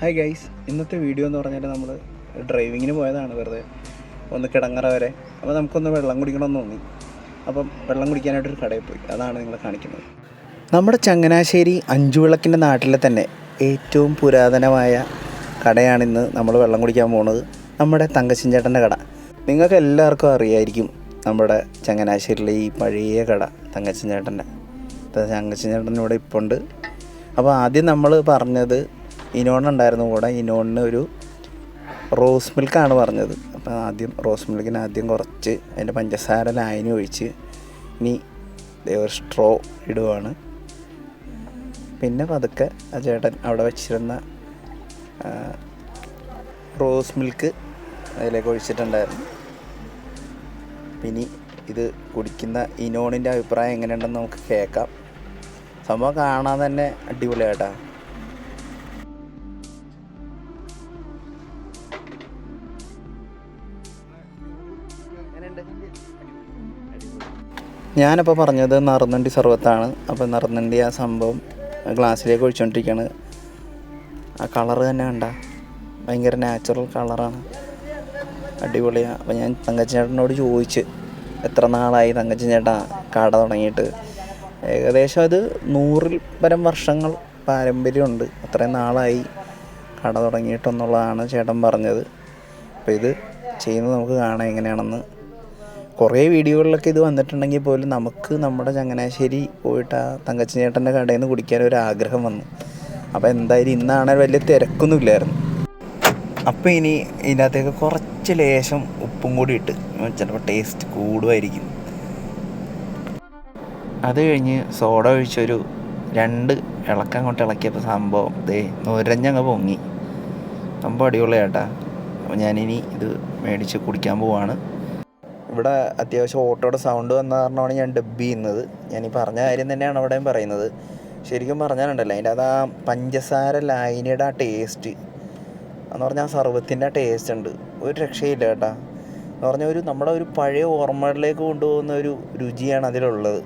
Hi guys ഇന്നത്തെ video എന്ന് പറഞ്ഞാൽ നമ്മൾ ഡ്രൈവിങ്ങിന് പോയതാണ് വെറുതെ. ഒന്ന് കിടങ്ങറ വരെ. അപ്പോൾ നമുക്കൊന്ന് വെള്ളം കുടിക്കണമെന്ന് തോന്നി. അപ്പം വെള്ളം കുടിക്കാനായിട്ടൊരു കടയിൽ പോയി. അതാണ് നിങ്ങൾ കാണിക്കുന്നത്. നമ്മുടെ ചങ്ങനാശ്ശേരി അഞ്ചുവിളക്കിന്റെ നാട്ടിലെ തന്നെ ഏറ്റവും പുരാതനമായ കടയാണിന്ന് നമ്മൾ വെള്ളം കുടിക്കാൻ പോകുന്നത് നമ്മുടെ തങ്കച്ചൻ ചേട്ടന്റെ കട. നിങ്ങൾക്ക് എല്ലാവർക്കും അറിയായിരിക്കും നമ്മുടെ ചങ്ങനാശ്ശേരിയിലെ ഈ പഴയ കട തങ്കച്ചൻ ചേട്ടന്റെ തങ്കച്ചൻ ചേട്ടൻ ഇവിടെ ഇപ്പോൾ ഉണ്ട് അപ്പോൾ ആദ്യം നമ്മൾ പറഞ്ഞത് ഇനോൺ ഉണ്ടായിരുന്നു കൂടെ. ഇനോണിന് ഒരു റോസ് മിൽക്കാണ് പറഞ്ഞത്. അപ്പോൾ ആദ്യം റോസ് മിൽക്കിന് ആദ്യം കുറച്ച് അതിന്റെ പഞ്ചസാര ലായനി ഒഴിച്ച് ഇനി ഒരു സ്ട്രോ ഇടുവാണ്. പിന്നെ പതുക്കെ ആ ചേട്ടൻ അവിടെ വെച്ചിരുന്ന റോസ് മിൽക്ക് അതിലേക്ക് ഒഴിച്ചിട്ടുണ്ടായിരുന്നു. പിന്നെ ഇത് കുടിക്കുന്ന ഇനോണിന്റെ അഭിപ്രായം എങ്ങനെയുണ്ടെന്ന് നമുക്ക് കേൾക്കാം. സംഭവം കാണാൻ തന്നെ അടിപൊളിയായിട്ടാ. ഞാനപ്പോൾ പറഞ്ഞത് നറുന്നണ്ടി സർവത്താണ്. അപ്പോൾ നറുന്നണ്ടി ആ സംഭവം ഗ്ലാസ്സിലേക്ക് ഒഴിച്ചുകൊണ്ടിരിക്കുകയാണ് ആ കളർ തന്നെ കണ്ട. ഭയങ്കര നാച്ചുറൽ കളറാണ്. അടിപൊളിയാണ് അപ്പോൾ ഞാൻ തങ്കച്ചേട്ടനോട് ചോദിച്ച് എത്ര നാളായി തങ്കച്ചൻ കട തുടങ്ങിയിട്ട്. ഏകദേശം അത് നൂറിൽ പരം വർഷങ്ങൾ പാരമ്പര്യമുണ്ട്. അത്രയും നാളായി കട തുടങ്ങിയിട്ടെന്നുള്ളതാണ് ചേട്ടൻ പറഞ്ഞത്. അപ്പോൾ ഇത് ചെയ്യുന്നത് നമുക്ക് കാണാം എങ്ങനെയാണെന്ന്. കുറേ വീഡിയോകളിലൊക്കെ ഇത് വന്നിട്ടുണ്ടെങ്കിൽ പോലും നമുക്ക് നമ്മുടെ ചങ്ങനാശ്ശേരി പോയിട്ട് ആ തങ്കച്ചൻ ചേട്ടന്റെ കടയിൽ നിന്ന് കുടിക്കാൻ ഒരു ആഗ്രഹം വന്നു. അപ്പോൾ എന്തായാലും ഇന്നാണെങ്കിൽ വലിയ തിരക്കൊന്നുമില്ലായിരുന്നു. അപ്പോൾ ഇനി ഇതിനകത്തേക്ക് കുറച്ച് ലേശം ഉപ്പും കൂടി ഇട്ട് ചിലപ്പോൾ ടേസ്റ്റ് കൂടുമായിരിക്കും. അത് കഴിഞ്ഞ് സോഡ ഒഴിച്ചൊരു രണ്ട് ഇളക്കം കൊണ്ട് ഇളക്കിയപ്പോൾ സംഭവം ദേ നുരഞ്ഞങ്ങ് പൊങ്ങി. സംഭവം അടിപൊളിയാട്ടാ. അപ്പോൾ ഞാനിനി ഇത് മേടിച്ച് കുടിക്കാൻ പോവാണ്. ഇവിടെ അത്യാവശ്യം ഓട്ടോയുടെ സൗണ്ട് വന്ന കാരണമാണ് ഞാൻ ഡബ് ചെയ്യുന്നത്. ഞാൻ ഈ പറഞ്ഞ കാര്യം തന്നെയാണ് അവിടെയും പറയുന്നത്. ശരിക്കും പറഞ്ഞാലുണ്ടല്ലോ അതിന്റെ അത് ആ പഞ്ചസാര ലായനിയുടെ ആ ടേസ്റ്റ് എന്ന് പറഞ്ഞാൽ ആ സർവത്തിന്റെ ആ ടേസ്റ്റ് ഉണ്ട്. ഒരു രക്ഷയില്ല കേട്ടാ. എന്ന് പറഞ്ഞാൽ ഒരു നമ്മുടെ ഒരു പഴയ ഓർമ്മകളിലേക്ക് കൊണ്ടുപോകുന്ന ഒരു രുചിയാണ് അതിലുള്ളത്.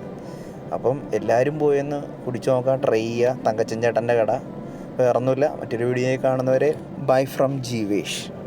അപ്പം എല്ലാവരും പോയെന്ന് കുടിച്ചു നോക്കാം ട്രൈ ചെയ്യുക തങ്കച്ചൻ ചേട്ടന്റെ കട. വേറൊന്നുമില്ല മറ്റൊരു വീഡിയോയിൽ കാണുന്നവരെ ബൈ ഫ്രം ജീവേഷ്.